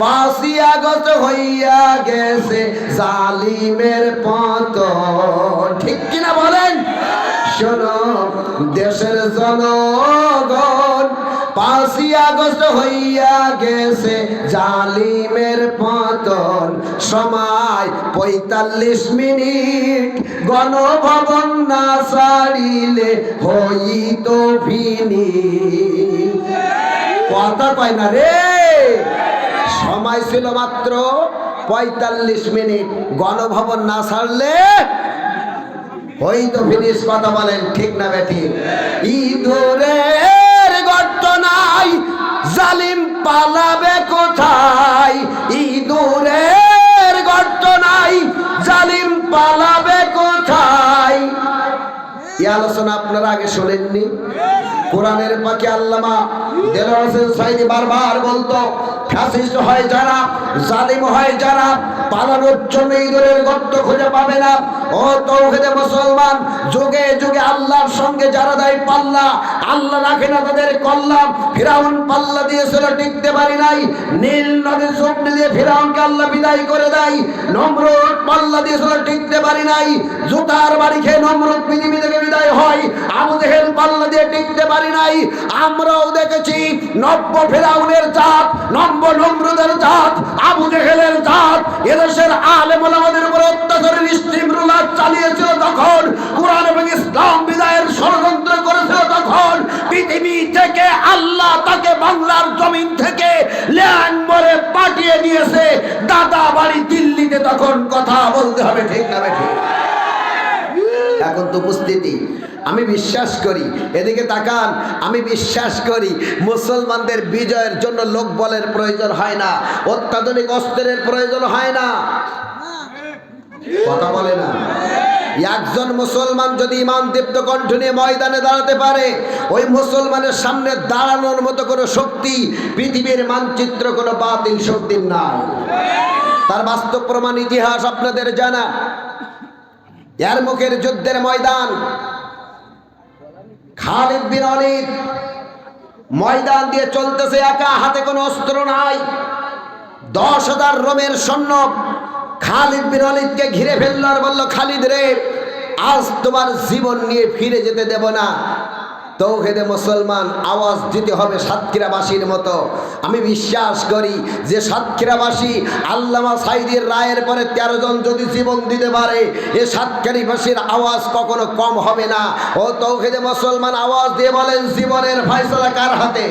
পাঁচই আগস্ট হইয়া গেছে জালিমের পত। ঠিক কিনা বলেন? শোনো, দেশের জনগণ পাঁচই আগস্ট হইয়া গেছে জালিমের পতন সময় পঁয়তাল্লিশ মিনিট গণভবন না ছাড়িলে হইত ফিনি কথা কয় না রে? সময় ছিল মাত্র পঁয়তাল্লিশ মিনিট। গণভবন না ছাড়লে ওই তো ফিনিশ কথা বলেন, ঠিক না বেটি? ইঁদুরের গর্ত নাই, জালিম পালাবে কোথায়? ইঁদুরের গর্ত নাই, জালিম পালাবে কোথায়? এই আলোচনা আপনারা আগে শোনেননি? কোরআনের পাখি আল্লামা দেলোয়ার হোসেন সাইদি বারবার বলতো ফ্যাসিস্ট হয় যারা, জালিম হয় যারা পালানোর জন্য ইঁদুরের গর্ত খুঁজে পাবে না। ও তৌহিদে মুসলমান, যুগে যুগে আল্লাহর সঙ্গে যারা দেয় পাল্লা, আল্লাহ রাখে না তাদের কল্যাণ ফিরাউন পাল্লা দিয়েছিল টিকতে পারি নাই। নীল নদীর স্বপ্নে দিয়ে ফিরাউনকে আল্লাহ বিদায় করে দেয়। নমরুদ পাল্লা দিয়েছিল টিকতে পারি নাই। জুতার বাড়ি খেয়ে নমরুদ পৃথিবী পাল্লা দিয়ে টিকতে পারি নাই। আমরাও দেখেছি নব্য ফেরাউনের জাত, নব্য নমরুদের জাত, আবু জেহেলের জাত। এদেশের আলেম ওলামাদের উপর অত্যাচারের স্টিমরুলার চালিয়েছিল তখন কোরআন এবং ইসলাম বিদায়ের ষড়যন্ত্র করেছিল তখন। পৃথিবী থেকে আল্লাহ তাকে বাংলার জমিন থেকে ল্যান্ড মরে পাঠিয়ে দিয়েছে। দাদা বাড়ি দিল্লিতে তখন কথা বলতে হবে, ঠিক না ঠিক? এখন তো উপস্থিতি। আমি বিশ্বাস করি। এদিকে তাকান, আমি বিশ্বাস করি, মুসলমানদের বিজয়ের জন্য লোক বলের প্রয়োজন হয় না, অত্যাধুনিক অস্ত্রের প্রয়োজন হয় না। কথা বলে না। একজন মুসলমান যদি ইমান দীপ্ত কণ্ঠ নিয়ে ময়দানে দাঁড়াতে পারে, ওই মুসলমানের সামনে দাঁড়ানোর মতো কোনো শক্তি, পৃথিবীর মানচিত্র কোনো বাতিল শক্তির নাই। তার বাস্তব প্রমাণ ইতিহাস আপনাদের জানা। এর মুখের যুদ্ধের ময়দান খালিদ বিন অলিদ ময়দান দিয়ে চলতেছে, একা হাতে কোনো অস্ত্র নাই। দশ হাজার রোমের সৈন্য খালিদ বিন অলিদকে ঘিরে ফেলল আর বলল, খালিদ রে, আজ তোমার জীবন নিয়ে ফিরে যেতে দেব না। তৌহেদে মুসলমান আওয়াজ দিতে হবে সাতক্ষীরাবাসীর মতো। আমি বিশ্বাস করি যে সাতক্ষীরাবাসী আল্লামা সাইদির রায়ের পরে তেরো জন যদি জীবন দিতে পারে, এ সাতক্ষীরাবাসীর আওয়াজ কখনো কম হবে না। ও তৌহেদে মুসলমান আওয়াজ দিয়ে বলেন, জীবনের ফয়সলা কার হাতে?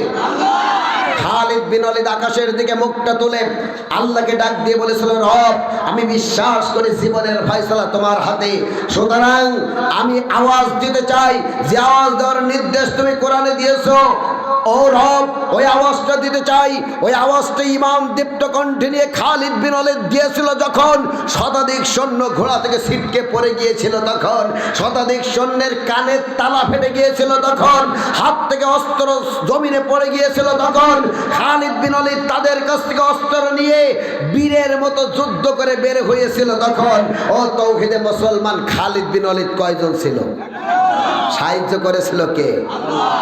খালিদ বিন অলিদ আকাশের দিকে মুখটা তুলে আল্লাহকে ডাক দিয়ে বলেছিল, রব, আমি বিশ্বাস করি জীবনের ফয়সলা তোমার হাতে। সুতরাং আমি আওয়াজ দিতে চাই। যে আওয়াজ দেওয়ার নির্দেশ তুমি কোরআনে দিয়েছ ও রব, ওই আওয়াজটা দিতে চাই। ওই আওয়াজটা ইমাম দীপ্ত কণ্ঠে নিয়ে খালিদ বিন অলিদ দিয়েছিল যখন। শতাধিক সৈন্য ঘোড়া থেকে ছিটকে পড়ে গিয়েছিল তখন। শতাধিক সৈন্যের কানের তালা ফেটে গিয়েছিল তখন। হাত থেকে অস্ত্র জমিনে পড়ে গিয়েছিল তখন। খালিদ বিন অলিদ তাদের কাছ থেকে অস্ত্র নিয়ে বীরের মতো যুদ্ধ করে বের হয়েছিল তখন। ও তৌহিদে মুসলমান খালিদ বিন অলিদ কয়জন ছিল? সাহায্য করেছিল কে?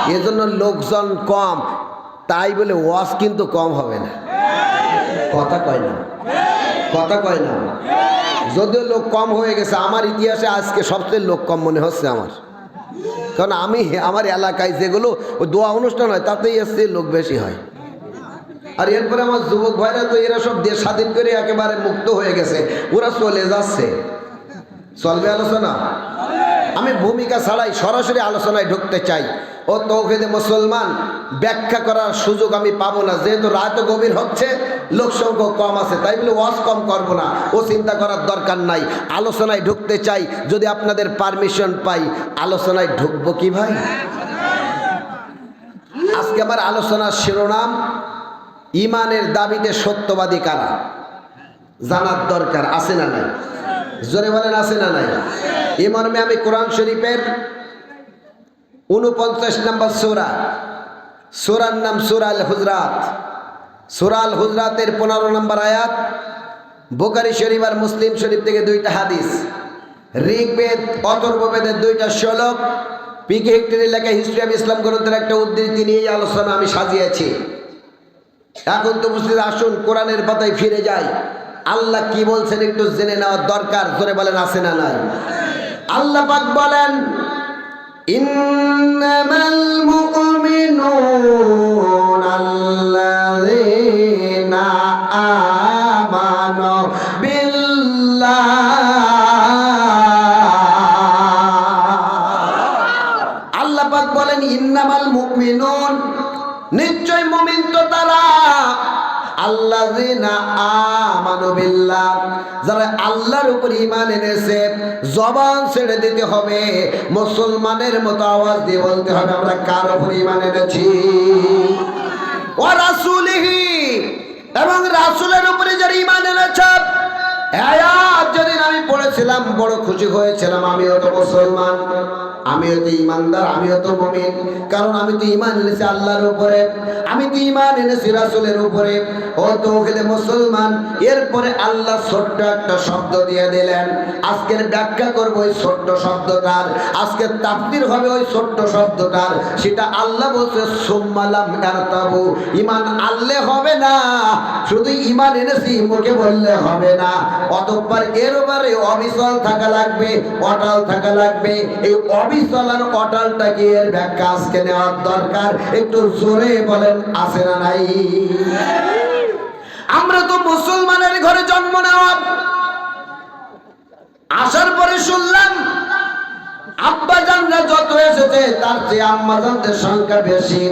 এজন্য লোকজন কম। তাই বলে ওয়াজ কিন্তু কম হবে না। কথা কয় না। কথা কয় না। যদিও লোক কম হয়ে গেছে, আমার ইতিহাসে আজকে সবচেয়ে লোক কম মনে হচ্ছে আমার। কারণ আমি আমার এলাকায় যেগুলো দোয়া অনুষ্ঠান হয়, তাতেই এসছে লোক বেশি হয়। আর এরপরে আমার যুবক ভাইরা তো এরা সব দেশ স্বাধীন করে একেবারে মুক্ত হয়ে গেছে। ওরা চলে যাচ্ছে। চলবে আলোচনা? আমি ভূমিকা ছাড়াই সরাসরি আলোচনায় ঢুকতে চাই। ও তৌহিদে মুসলমান, ব্যাখ্যা করার সুযোগ আমি পাবো না। যেহেতু রাত গভীর হচ্ছে, লোক সংখ্যা কম আছে, তাই বলে ওয়াজ কম করব না। ও চিন্তা করার দরকার নাই। আলোচনায় ঢুকতে চাই, যদি আপনাদের পারমিশন পাই, আলোচনায় ঢুকবো কি ভাই? আজকে আমার আলোচনার শিরোনাম, ইমানের দাবিতে সত্যবাদী কারা? জানার দরকার, আছে না নাই? জোরে বলেন, আছে না নাই? এ মর্মে আমি কোরআন শরীফের উনপঞ্চাশ নম্বর সোরা, সোরার নাম সুরাল হুজরাত। সুরাল হুজরাতের পনেরো নম্বর আয়াত বোকারি শরীফ আর মুসলিম শরীফ থেকে দুইটা হাদিস। ঋগ্বেদ, অথর্ববেদের দুইটা শ্লোক পিকে হেক্টর এলাকায় হিস্ট্রি অফ ইসলাম গ্রন্থের একটা উদ্ধৃতি নিয়ে আলোচনা আমি সাজিয়েছি। এখন তো বুঝতে আসুন, কোরআনের পাতায় ফিরে যাই। আল্লাহ কি বলছেন একটু জেনে নেওয়ার দরকার? জোরে বলেন, আছে না নাই? আল্লাহ পাক বলেন, ইন্নামাল মুমিনুন আল্লাযিনা আমানু বিল্লাহ যারা আল্লাহর উপর ঈমান এনেছে জবান ছেড়ে দিতে হবে মুসলমানের মতো আওয়াজ দিয়ে বলতে হবে আমরা কার উপর ঈমান এনেছি? ওয়া রাসূলিহি এবং রাসূলের উপরে যারা পড়েছিলাম বড় খুশি হয়েছিলাম, আমিও তো মুসলমান, আমিও তো ইমানদার, আমিও তো মুমিন। কারণ আমি তো ইমান এনেছি আল্লাহর উপরে, আমি তো ইমান এনেছি রাসূলের উপরে। ও তো ওখানে মুসলমান, এরপরে আল্লাহ ছোট্ট একটা শব্দ দিয়ে দিলেন। আজকের ব্যাখ্যা করব ওই ছোট্ট শব্দটার আজকের তাফসীর হবে ওই ছোট্ট শব্দটার। সেটা আল্লাহ বলছে সুম্মালাম ইয়ারতাবু। ইমান আনলে হবে না, শুধু ইমান এনেছি, মুখে বললে হবে না। অতঃপর এর উপরে অবিচল থাকা লাগবে, অটল থাকা লাগবে। এই অবিচল আর অটলটাকে এর ব্যাখ্যা আজকে নেওয়ার দরকার। একটু জোরে বলেন, আছে না নাই? আমরা তো মুসলমানের ঘরে জন্ম নেওয়া। আসার পরে শুনলাম আব্বা জানরা যত এসেছে, তার চেয়ে আম্মা জানদের সংখ্যা বেশি।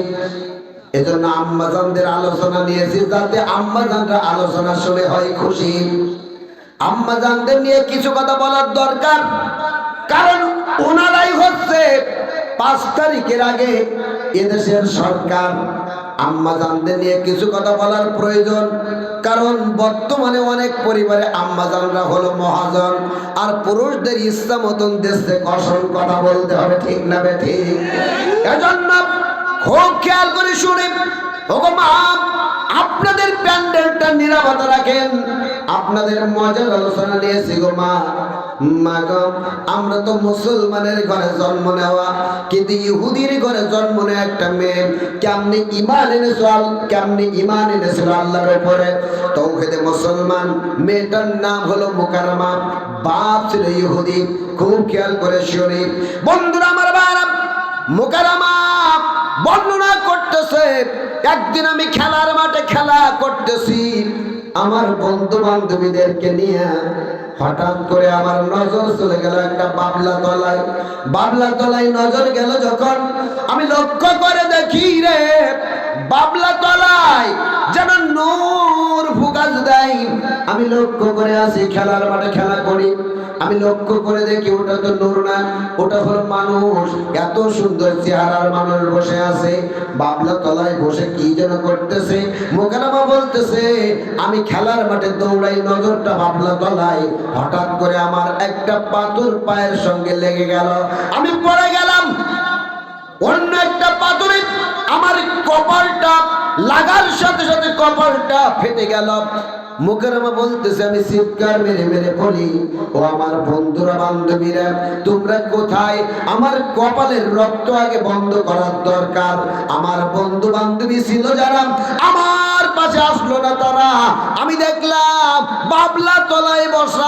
এজন্য আম্মা জানদের আলোচনা নিয়েছি, যাতে আম্মা জানরা আলোচনা শুনে হয় খুশি। আম্মা জানদের নিয়ে কিছু কথা বলার দরকার। কারণ ওনারাই হচ্ছে পাঁচ তারিখের আগে এদেশের সরকার। আম্মা জানদের নিয়ে কিছু কথা বলার প্রয়োজন। কারণ বর্তমানে অনেক পরিবারে আম্মা জানরা হলো মহাজন। আর পুরুষদের ইচ্ছা মতন দেশে কসম কথা বলতে হবে, ঠিক না বে ঠিক? এজন্য খুব খেয়াল করে শুনে মা আপনাদের প্যান্ডেলটা নিরাপত্তা রাখেন। আপনাদের মজার আলোচনা নিয়েছি গো মা। মা গো, আমরা তো মুসলমানের ঘরে জন্ম নেওয়া, কিন্তু ইহুদির ঘরে জন্ম নেওয়া একটা মেয়ে কেমনি ইমান এনেছিল কেমনি ইমান এনেছিল আল্লাহর উপরে? তৌহিদে মুসলমান, মেয়েটার নাম হলো মুকারমা বাপ ছিল ইহুদি, খুব খেয়াল করে শুনি। বন্ধুরা আমার বারা মুকারমা বর্ণনা করতেছে একদিন আমি খেলার মাঠে খেলা করতেছি। আমার বন্ধু বান্ধবীদেরকে নিয়ে হঠাৎ করে আমার নজর চলে গেল একটা বাবলা তলায়। বাবলা তলায় নজর গেল যখন আমি লক্ষ্য করে দেখি রে, বাবলা তলায় আমি লক্ষ্য করে আসি, খেলার মাঠে খেলা করি। আমি লক্ষ্য করে দেখি ওটা তো নূর না, ওটা হলো মানুষ। এত সুন্দর চেহারার মানুষ বসে আছে, বাবলা তলায় বসে কি যেন করতেছে। মোকানামা বলতেছে, আমি খেলার মাঠে দৌড়াই, নজরটা বাবলা তলায়। হঠাৎ করে আমার একটা পাথর পায়ের সঙ্গে লেগে গেল। আমি পড়ে গেলাম। অন্য একটা পাথরে আমার কপালটা লাগার সাথে সাথে কপালটা ফেটে গেল। বলতেছে, আমি মেরে মেরে বলি, ও আমার বন্ধুরা, বান্ধবীরা, তোমরা কোথায়? আমার কপালের রক্ত আগে বন্ধ করার দরকার। আমার বন্ধু বান্ধবী ছিল যারা, আমার পাশে আসলো না তারা। আমি দেখলাম বাবলা তলায় বসা